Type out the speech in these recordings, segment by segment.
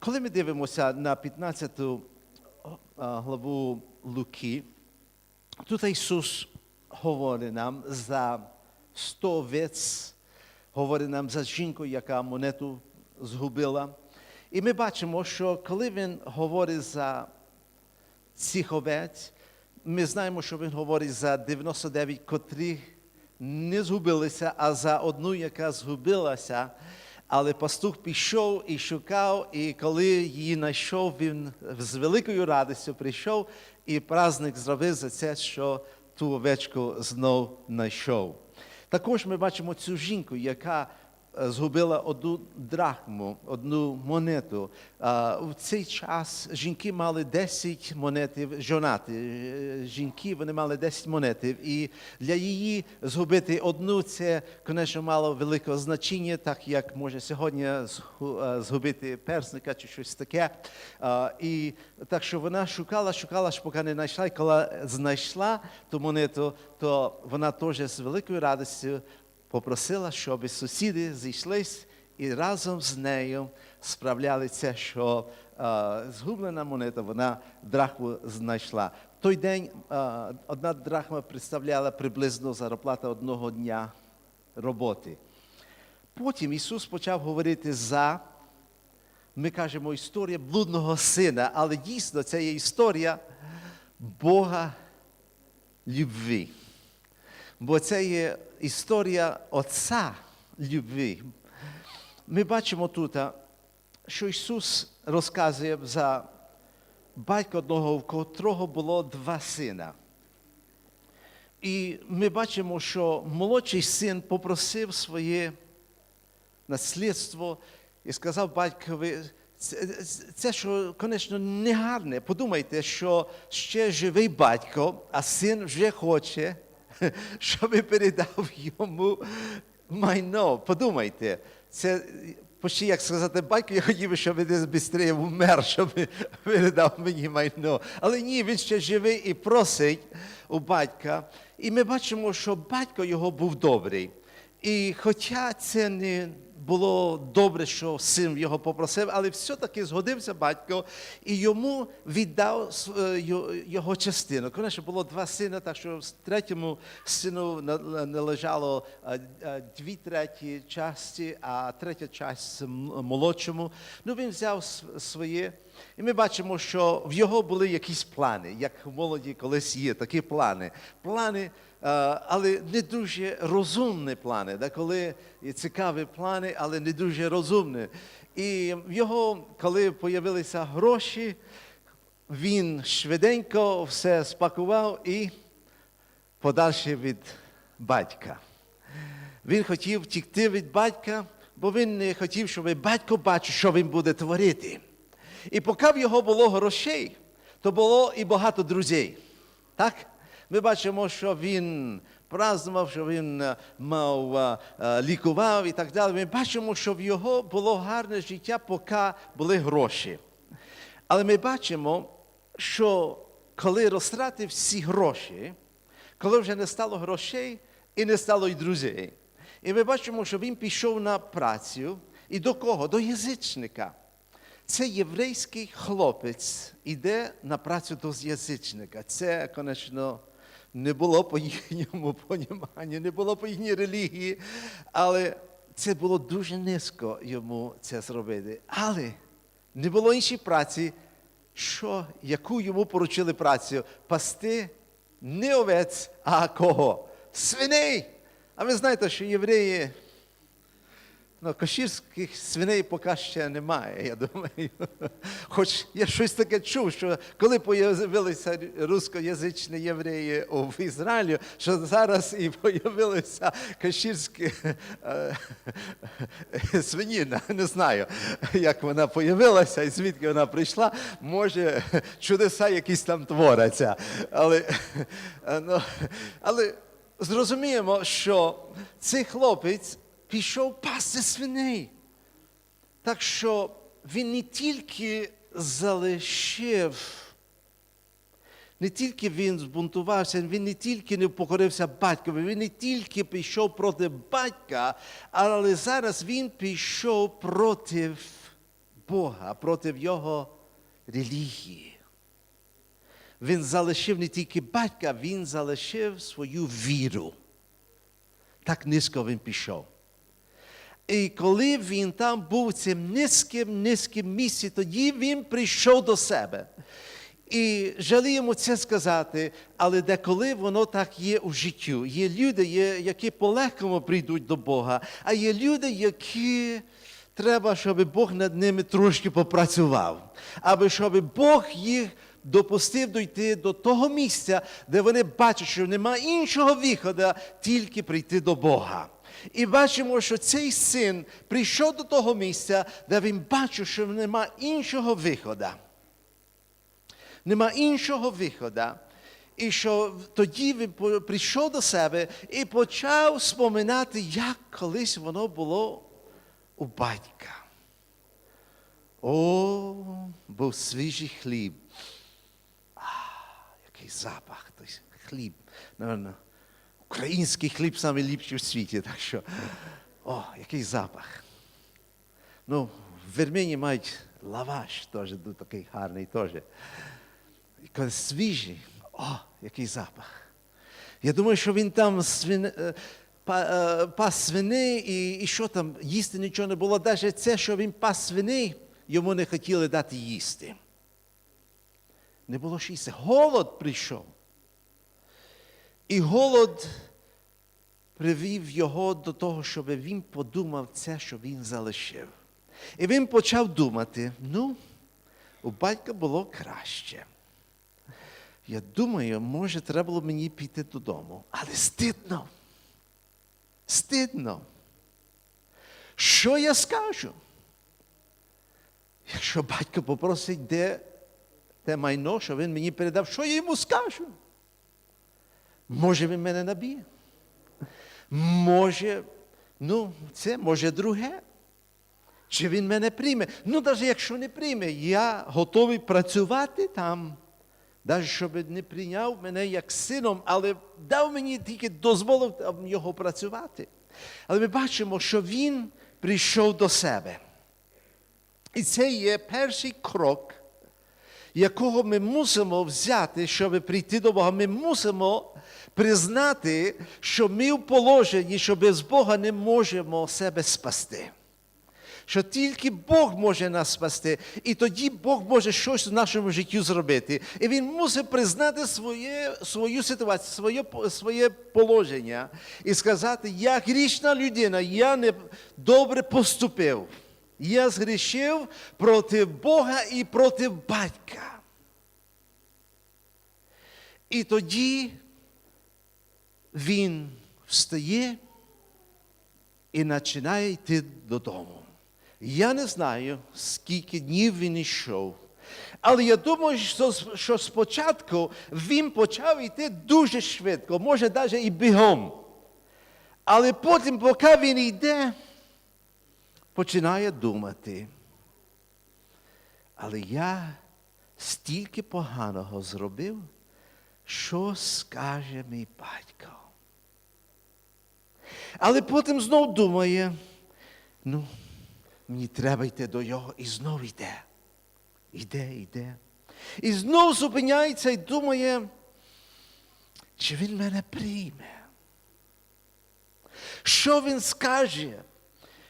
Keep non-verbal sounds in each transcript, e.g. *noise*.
Коли ми дивимося на 15 главу Луки, тут Ісус говорить нам за 100 овець, говорить нам за жінку, яка монету згубила. І ми бачимо, що коли Він говорить за цих овець, ми знаємо, що Він говорить за 99, котрі не згубилися, а за одну, яка згубилася. Але пастух пішов і шукав, і коли її знайшов, він з великою радістю прийшов, і праздник зробив за це, що ту овечку знов знайшов. Також ми бачимо цю жінку, яка згубила одну драхму, одну монету. А, В цей час жінки мали 10 монетів, жонати. е, Жінки вони мали 10 монетів. І для її згубити одну це, звісно, мало великого значення, так як може сьогодні е, згубити персника чи щось таке. І так що вона шукала, шукала, аж поки не знайшла. І коли знайшла ту монету, то вона теж з великою радістю попросила, щоб сусіди зійшлись і разом з нею справлялися, що е, згублена монета, вона драхму знайшла. В той день е, одна драхма представляла приблизно зарплата одного дня роботи. Потім Ісус почав говорити за, ми кажемо, історія блудного сина, але дійсно це є історія Бога любві. Бо це є історія Отця любві. Ми бачимо тут, що Ісус розказує за батька одного, в котрого було два сина. І ми бачимо, що молодший син попросив своє наслідство і сказав батькові, це, це що, звісно, не гарне. Подумайте, що ще живий батько, а син вже хоче, *laughs* щоб передав йому майно. Подумайте, це почти як сказати, батько, я хотів щоб він швидше вмер, щоб передав мені майно. Але ні, він ще живий і просить у батька. І ми бачимо, що батько його був добрий. І хоча це не було добре, що син його попросив, але все-таки згодився батько і йому віддав е, його частину. Конечно, було два сина, так що третьому сину на- належало е, е, дві треті часті, а третя часть молодшому. Ну, він взяв своє. І ми бачимо, що в його були якісь плани, як в молоді колись є такі плани. Плани, е, але не дуже розумні плани, де коли цікаві плани, але не дуже розумні. І в його, коли з'явилися гроші, він швиденько все спакував і подальше від батька. Він хотів втікти від батька, бо він не хотів, щоб батько бачив, що він буде творити. І поки в його було грошей, то було і багато друзей. Так? Ми бачимо, що він празднував, що він е, мав е, е, лікував і так далі. Ми бачимо, що в його було гарне життя, поки були гроші. Але ми бачимо, що коли розтратив всі гроші, коли вже не стало грошей і не стало й друзей. І ми бачимо, що він пішов на працю. І до кого? До язичника. Це єврейський хлопець іде на працю до язичника. Це, звісно, не було по їхньому поніманню, не було по їхній релігії, але це було дуже низько йому це зробити. Але не було іншої праці, що, яку йому поручили працю пасти не овець, а кого? Свиней. А ви знаєте, що євреї Ну, кашірських свиней поки ще немає, я думаю. *laughs* Хоч я щось таке чув, що коли з'явилися рускоязичні євреї в Ізраїлі, що зараз і з'явилися кашірські е, *laughs* свиніна. Не знаю, як вона з'явилася і звідки вона прийшла. Може, чудеса якісь там творяться. Але, е, ну, але зрозуміємо, що цей хлопець пішов пасти свиней. Так що він не тільки залишив, не тільки він збунтувався, він не тільки не покорився батькові, він не тільки пішов проти батька, але зараз він пішов проти Бога, проти Його релігії. Він залишив не тільки батька, він залишив свою віру. Так низько він пішов. І коли він там був цим низьким, низьким місці, тоді він прийшов до себе. І жаліємо це сказати, але деколи воно так є у життю. Є люди, які полегкому прийдуть до Бога, а є люди, які треба, щоб Бог над ними трошки попрацював, аби щоб Бог їх допустив дойти до того місця, де вони бачать, що немає іншого виходу, тільки прийти до Бога. І бачимо, що цей син прийшов до того місця, де він бачив, що немає іншого виходу. Нема іншого виходу. І що тоді він прийшов до себе і почав споминати, як колись воно було у батька. О, був свіжий хліб. А, який запах той хліб. Наверно, український хліб найліпший в світі. Так що, о, який запах. Ну, в Вірмені мають лаваш теж ну, такий гарний теж. Свіжий, о, який запах. Я думаю, що він там свин, е, е, пас свини і, і що там, їсти нічого не було. Навіть це, що він пас свини, йому не хотіли дати їсти. Не було що їсти. Голод прийшов. І голод привів його до того, щоб він подумав це, що він залишив. І він почав думати: ну, у батька було краще. Я думаю, може, треба було мені піти додому. Але стидно. Стидно. Що я скажу? Якщо батько попросить, де те майно, що він мені передав, що я йому скажу? Може, він мене наб'є? Може, ну, це може друге. Чи він мене прийме? Ну, навіть якщо не прийме, я готовий працювати там, навіть щоб не прийняв мене як сином, але дав мені тільки дозволив його працювати. Але ми бачимо, що він прийшов до себе. І це є перший крок, якого ми мусимо взяти, щоб прийти до Бога. Ми мусимо признати, що ми в положенні, що без Бога не можемо себе спасти. Що тільки Бог може нас спасти, і тоді Бог може щось в нашому житті зробити. І Він мусить признати своє, свою ситуацію, своє, своє положення і сказати, я грішна людина, я не добре поступив. Я згрішив проти Бога і проти батька. І тоді він встає і починає йти додому. Я не знаю, скільки днів він йшов. Але я думаю, що, спочатку він почав йти дуже швидко, може навіть і бігом. Але потім, поки він йде, починає думати. Але я стільки поганого зробив, що скаже мій батько. Але потім знов думає, ну, мені треба йти до його, і знов йде. Йде, йде. І знов зупиняється і думає, чи він мене прийме. Що він скаже,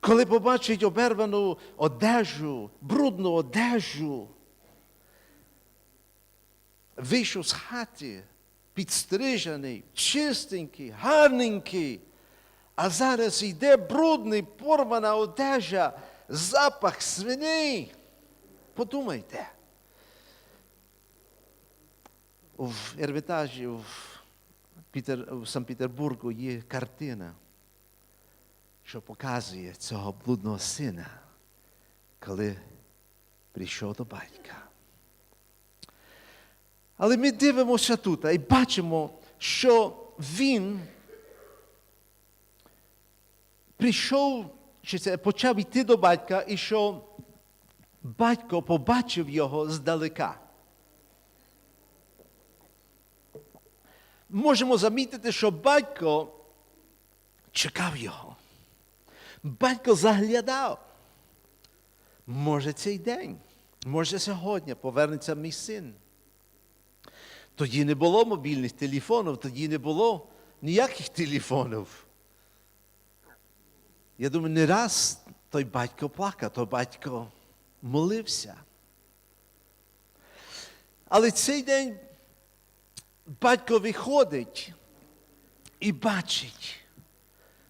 коли побачить обервану одежу, брудну одежу? Вийшов з хати, підстрижений, чистенький, гарненький, а зараз йде брудний, порвана одежа, запах свиней. Подумайте. В Ермітажі в, Пітер, в Санкт-Петербургу є картина, що показує цього блудного сина, коли прийшов до батька. Але ми дивимося тут і бачимо, що він прийшов, чи це почав йти до батька, і що батько побачив його здалека. Можемо замітити, що батько чекав його. Батько заглядав. може цей день, може сьогодні повернеться мій син. Тоді не було мобільних телефонів, тоді не було ніяких телефонів. Я думаю, не раз той батько плакав, той батько молився. Але цей день батько виходить і бачить,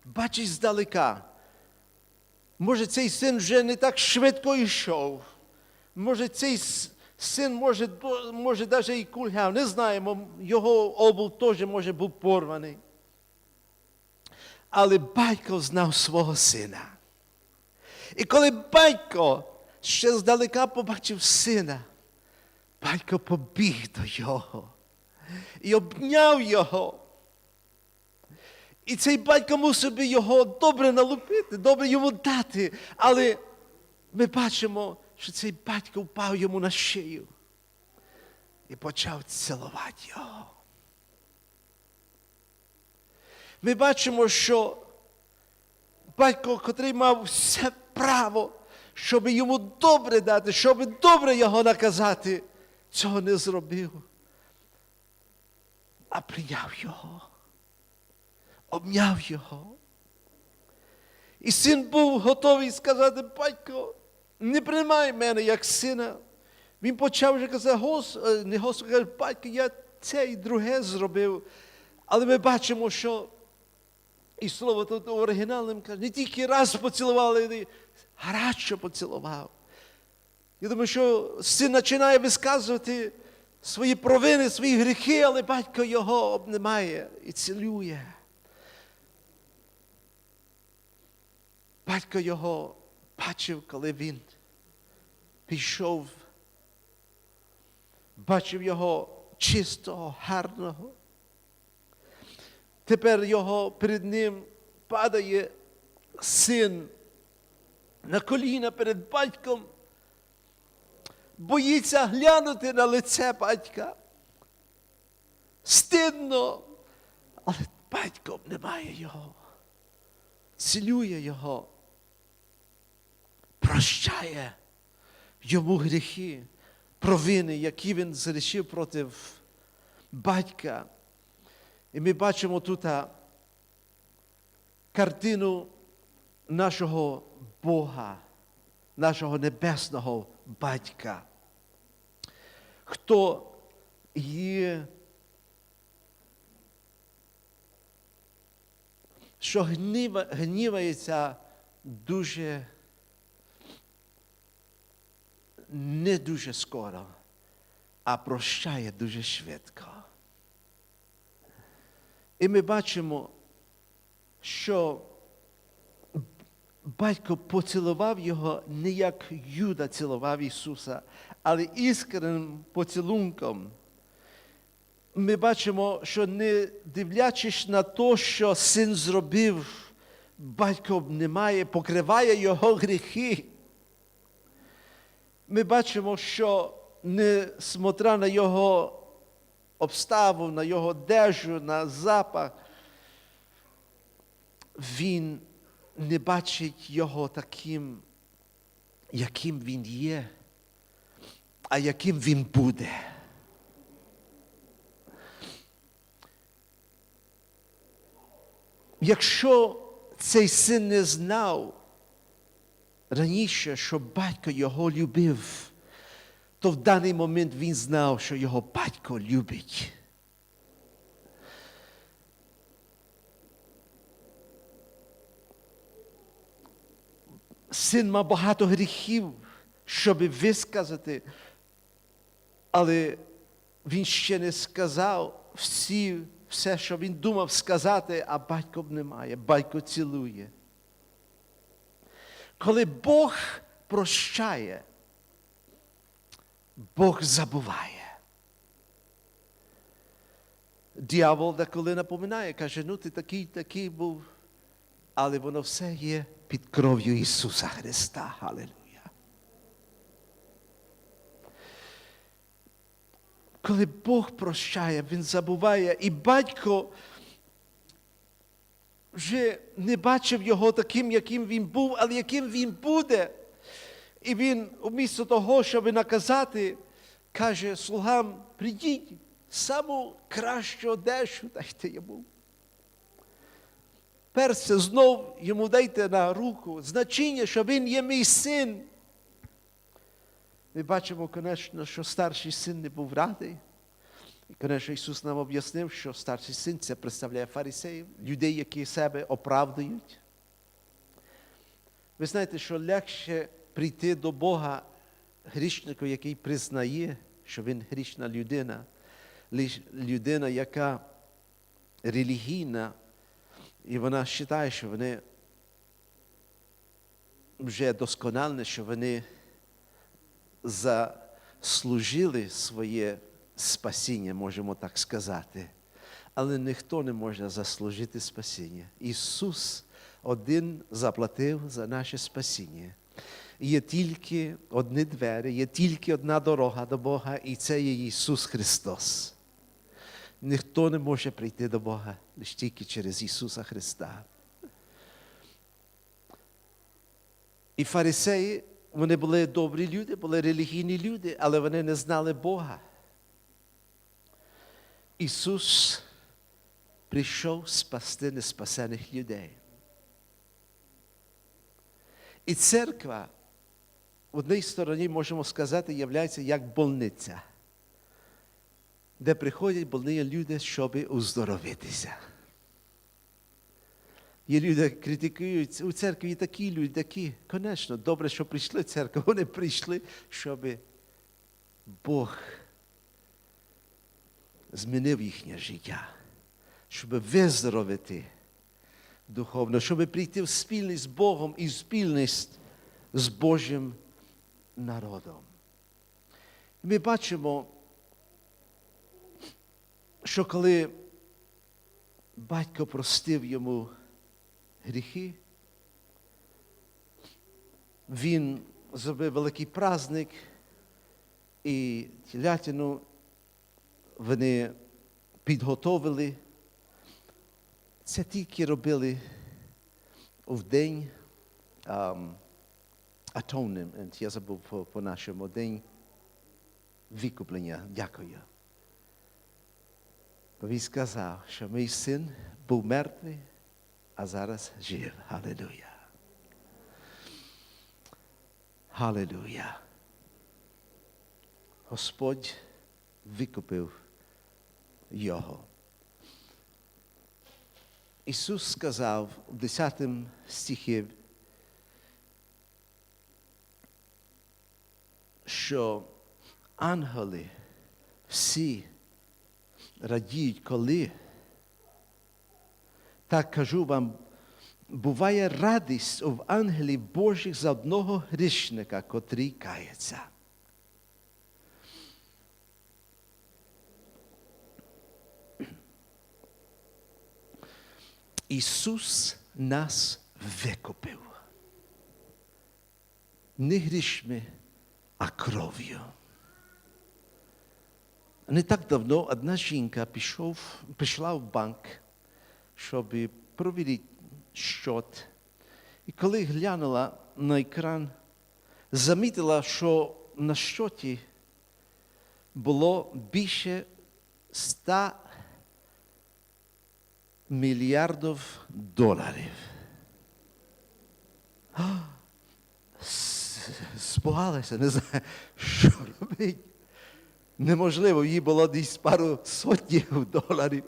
бачить здалека. Може, цей син вже не так швидко йшов. Може, цей син може, може навіть і кульгав. Не знаємо, його обув теж може був порваний. Але батько знав свого сина. І коли батько ще здалека побачив сина, батько побіг до його і обняв його. І цей батько мусив би його добре налупити, добре йому дати. Але ми бачимо, що цей батько впав йому на шию і почав цілувати його. Ми бачимо, що батько, котрий мав все право, щоб йому добре дати, щоб добре його наказати, цього не зробив, а прийняв його, обняв його. І син був готовий сказати, батько, не приймай мене як сина. Він почав вже казати, е, не Господи, каже, батько, я це і друге зробив. Але ми бачимо, що і слово тут оригінальним каже, не тільки раз поцілували, але й поцілував. Я думаю, що син починає висказувати свої провини, свої гріхи, але батько його обнимає і цілює. Батько його бачив, коли він пішов, бачив його чистого, гарного. Тепер його перед ним падає син на коліна перед батьком, боїться глянути на лице батька. Стидно, але батько обнимає його, цілює його, прощає йому гріхи, провини, які він зрішив проти батька. І ми бачимо тут картину нашого Бога, нашого небесного батька. Хто є, що гнівається дуже не дуже скоро, а прощає дуже швидко. І ми бачимо, що батько поцілував його не як Юда цілував Ісуса, але іскренним поцілунком. Ми бачимо, що не дивлячись на те, що син зробив, батько обнімає, покриває його гріхи. Ми бачимо, що несмотря на його обставу, на його одежу, на запах, він не бачить його таким, яким він є, а яким він буде. Якщо цей син не знав раніше, що батько його любив, то в даний момент він знав, що його батько любить. Син мав багато гріхів, щоб висказати, але він ще не сказав всі, все, що він думав сказати, а батько немає, батько цілує. Коли Бог прощає, Бог забуває. Діявол деколи напоминає, каже, ну ти такий, такий був, але воно все є під кров'ю Ісуса Христа. Халилуя. Коли Бог прощає, Він забуває, і батько вже не бачив його таким, яким він був, але яким він буде. І він, вмісто того, щоб наказати, каже слугам, прийдіть, саму кращу одежу дайте йому. Перше знов йому дайте на руку значення, що він є мій син. Ми бачимо, звісно, що старший син не був радий. І, звісно, Ісус нам об'яснив, що старший син це представляє фарисеїв, людей, які себе оправдують. Ви знаєте, що легше прийти до Бога грішнику, який признає, що він грішна людина, людина, яка релігійна, і вона вважає, що вони вже доскональні, що вони заслужили своє спасіння, можемо так сказати. Але ніхто не може заслужити спасіння. Ісус один заплатив за наше спасіння. Є тільки одні двері, є тільки одна дорога до Бога, і це є Ісус Христос. Ніхто не може прийти до Бога лише тільки через Ісуса Христа. І фарисеї, вони були добрі люди, були релігійні люди, але вони не знали Бога. Ісус прийшов спасти неспасених людей. І церква, в одній стороні, можемо сказати, є як больниця, де приходять больні люди, щоб уздоровитися. Є люди, критикують, у церкві є такі люди, такі. Звісно, добре, що прийшли в церкву. Вони прийшли, щоб Бог змінив їхнє життя, щоб виздоровити духовно, щоб прийти в спільність з Богом і в спільність з Божим народом. Ми бачимо, що коли батько простив йому гріхи, він зробив великий праздник і телятину вони підготовили. Це тільки робили в день um, atonement, я забув по, по нашому день викуплення. Дякую. Він сказав, що мій син був мертвий, а зараз жив. Халилуя. Халилуя. Господь викупив його. Ісус сказав в 10 стихі, що ангели всі радіють, коли. Так кажу вам, буває радість у ангелів Божих за одного грішника, котрий кається. Ісус нас wykupił. Не грішми, а кров'ю. Не так давно одна жінка пішов, пішла в банк, щоб провірити щот. І коли глянула на екран, замітила, що на щоті було більше 100 Мільярдів доларів. Спугалася, не знаю, що робить. Неможливо, їй було десь пару сотнів доларів.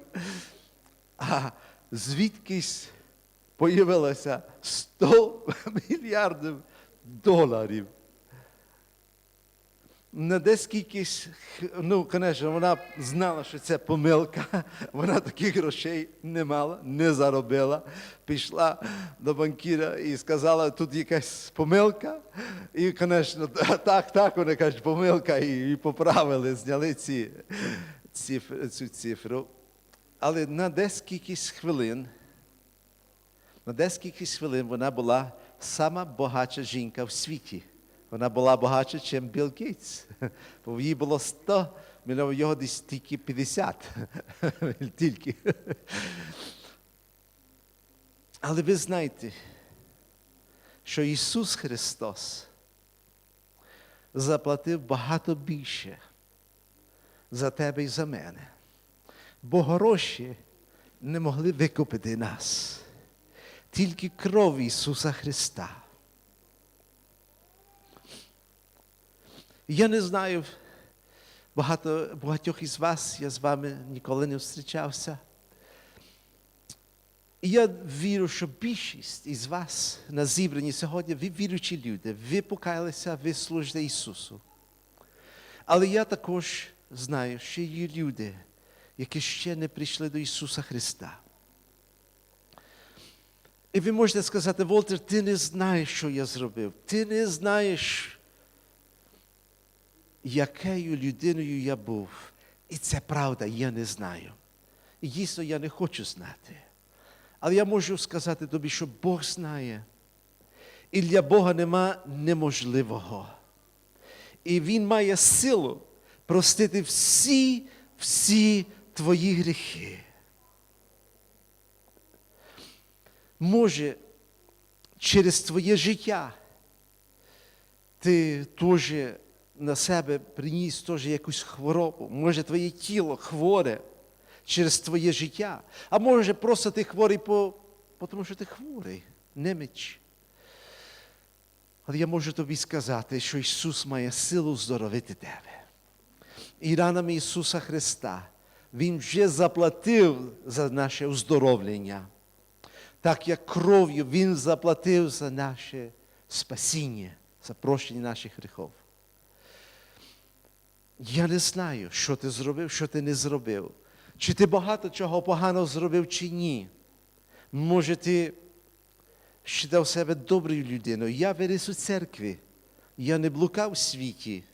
А звідкись появилося 100 *laughs* мільярдів доларів. На дескількись, ну, звісно, вона знала, що це помилка. *laughs* Вона таких грошей не мала, не заробила. Пішла до банкіра і сказала, тут якась помилка. І, звісно, *laughs* так, так, вони кажуть, помилка, і, і поправили, зняли ці, циф, цю цифру. Але на дескількись хвилин, на дескількись хвилин вона була сама багатша жінка в світі. Вона була багатша, ніж Білл Гейтс. *laughs* Бо їй було 100, мільйонів, його десь тільки 50. *laughs* тільки. Але ви знаєте, що Ісус Христос заплатив багато більше за тебе і за мене. Бо гроші не могли викупити нас. Тільки кров Ісуса Христа. Я не знаю багато, багатьох із вас, я з вами ніколи не зустрічався. І я вірю, що більшість із вас на зібранні сьогодні, ви віруючі люди, ви покаялися, ви служите Ісусу. Але я також знаю, що є люди, які ще не прийшли до Ісуса Христа. І ви можете сказати, Волтер, ти не знаєш, що я зробив. Ти не знаєш, якою людиною я був. І це правда, я не знаю. І дійсно я не хочу знати. Але я можу сказати тобі, що Бог знає. І для Бога нема неможливого. І Він має силу простити всі, всі твої гріхи. Може, через твоє життя ти теж на себе приніс теж якусь хворобу. Може, твоє тіло хворе через твоє життя. А може, просто ти хворий, по, тому що ти хворий, неміч. Але я можу тобі сказати, що Ісус має силу здоровити тебе. І ранами Ісуса Христа Він вже заплатив за наше оздоровлення, так як кров'ю Він заплатив за наше спасіння, за прощення наших гріхів. Я не знаю, що ти зробив, що ти не зробив. Чи ти багато чого поганого зробив, чи ні. Може, ти вважав себе доброю людиною. Я виріс у церкві. Я не блукав у світі.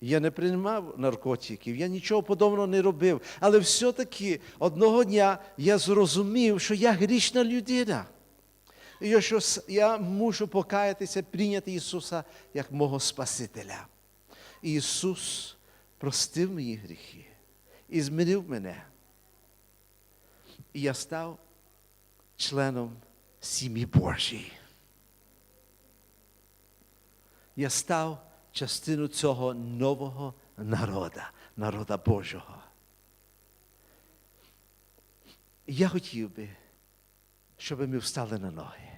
Я не приймав наркотиків, я нічого подобного не робив. Але все-таки одного дня я зрозумів, що я грішна людина. І що я мушу покаятися, прийняти Ісуса як мого Спасителя. Ісус простив мої гріхи і змінив мене. І я став членом сім'ї Божої. Я став частиною цього нового народа, народа Божого. Я хотів би, щоб ми встали на ноги.